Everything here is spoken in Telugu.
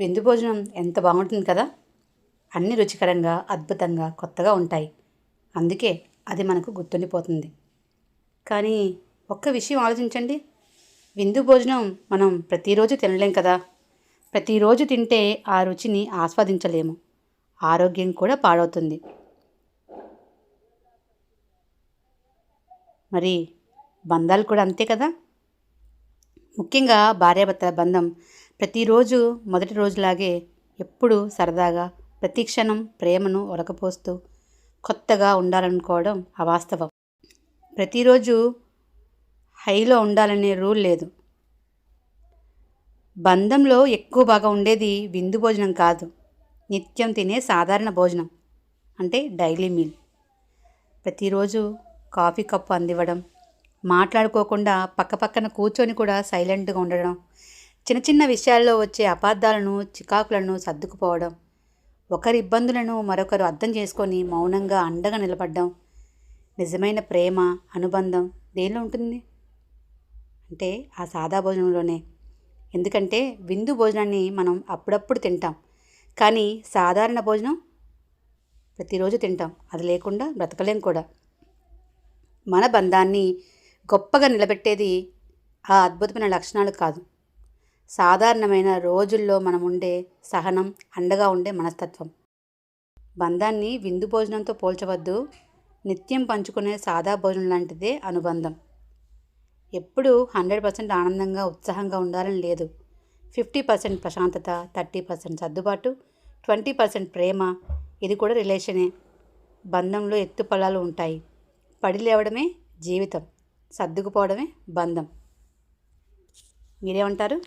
విందు భోజనం ఎంత బాగుంటుంది కదా. అన్ని రుచికరంగా అద్భుతంగా కొత్తగా ఉంటాయి. అందుకే అది మనకు గుర్తుండిపోతుంది. కానీ ఒక్క విషయం ఆలోచించండి. విందు భోజనం మనం ప్రతిరోజు తినలేం కదా. ప్రతిరోజు తింటే ఆ రుచిని ఆస్వాదించలేము. ఆరోగ్యం కూడా పాడవుతుంది. మరి బంధాలు కూడా అంతే కదా. ముఖ్యంగా భార్యాభర్తల బంధం ప్రతిరోజు మొదటి రోజులాగే ఎప్పుడు సరదాగా ప్రతి క్షణం ప్రేమను ఒలకపోస్తూ కొత్తగా ఉండాలనుకోవడం అవాస్తవం. ప్రతిరోజు హైలో ఉండాలనే రూల్ లేదు. బంధంలో ఎక్కువ బాగా ఉండేది విందు భోజనం కాదు. నిత్యం తినే సాధారణ భోజనం అంటే డైలీ మీల్. ప్రతిరోజు కాఫీ కప్పు అందివ్వడం మాట్లాడుకోకుండా పక్కపక్కన కూర్చొని కూడా సైలెంట్గా ఉండడం చిన్న చిన్న విషయాల్లో వచ్చే అపార్థాలను చికాకులను సర్దుకుపోవడం ఒకరి ఇబ్బందులను మరొకరు అర్థం చేసుకొని మౌనంగా అండగా నిలబడడం నిజమైన ప్రేమ అనుబంధం దేనిలో ఉంటుంది? అంటే ఆ సాదా భోజనంలోనే. ఎందుకంటే విందు భోజనాన్ని మనం అప్పుడప్పుడు తింటాం. కానీ సాధారణ భోజనం ప్రతిరోజు తింటాం. అది లేకుండా బ్రతకలేం కూడా. మన బంధాన్ని గొప్పగా నిలబెట్టేది ఆ అద్భుతమైన లక్షణాలు కాదు. సాధారణమైన రోజుల్లో మనం ఉండే సహనం అండగా ఉండే మనస్తత్వం. బంధాన్ని విందు భోజనంతో పోల్చవద్దు. నిత్యం పంచుకునే సాదా భోజనం లాంటిదే అనుబంధం. ఎప్పుడూ హండ్రెడ్ పర్సెంట్ ఆనందంగా ఉత్సాహంగా ఉండాలని లేదు. ఫిఫ్టీ పర్సెంట్ ప్రశాంతత థర్టీ పర్సెంట్ సర్దుబాటు ట్వంటీ పర్సెంట్ ప్రేమ ఇది కూడా రిలేషనే. బంధంలో ఎత్తుపల్లాలు ఉంటాయి. పడి లేవడమే జీవితం సర్దుకుపోవడమే బంధం. మీరేమంటారు?